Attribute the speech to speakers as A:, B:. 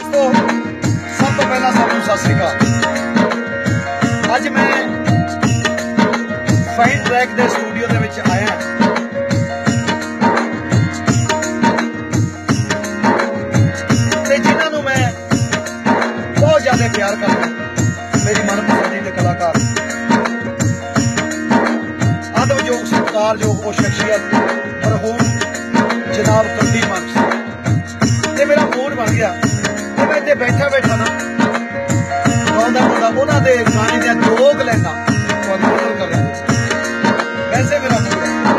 A: ਦੋਸਤੋ, ਸਭ ਤੋਂ ਪਹਿਲਾਂ ਸਭ ਨੂੰ ਸਤਿ ਸ੍ਰੀ ਅਕਾਲ। ਅੱਜ ਮੈਂ ਫਾਈਨ ਟਰੈਕ ਦੇ ਸਟੂਡੀਓ ਦੇ ਵਿੱਚ ਆਇਆ ਤੇ ਜਿਨ੍ਹਾਂ ਨੂੰ ਮੈਂ ਬਹੁਤ ਜ਼ਿਆਦਾ ਪਿਆਰ ਕਰਦਾ ਮੇਰੀ ਮਨਪਸੰਦੀ ਦੇ ਕਲਾਕਾਰ। ਆਦਮਯੋਗ ਸਤਿਕਾਰਯੋਗ ਉਹ ਸ਼ਖਸੀਅਤ, ਮਰਹੂਮ ਜਨਾਬ ਕੰਦੀ ਮਾਨ ਸਿੰਘ ਤੇ ਮੇਰਾ ਮੂਡ ਬਣ ਗਿਆ। ਤੇ ਬੈਠਾ ਬੈਠਾ ਨਾ ਉਹਦਾ ਬੰਦਾ ਉਹਨਾਂ ਦੇ ਗਾਣੇ ਦੇ ਜੋਗ ਲੈਂਦਾ। ਕੰਟਰੋਲ ਕਰਦਾ। ਵੈਸੇ ਮੇਰਾ ਪੂਰਾ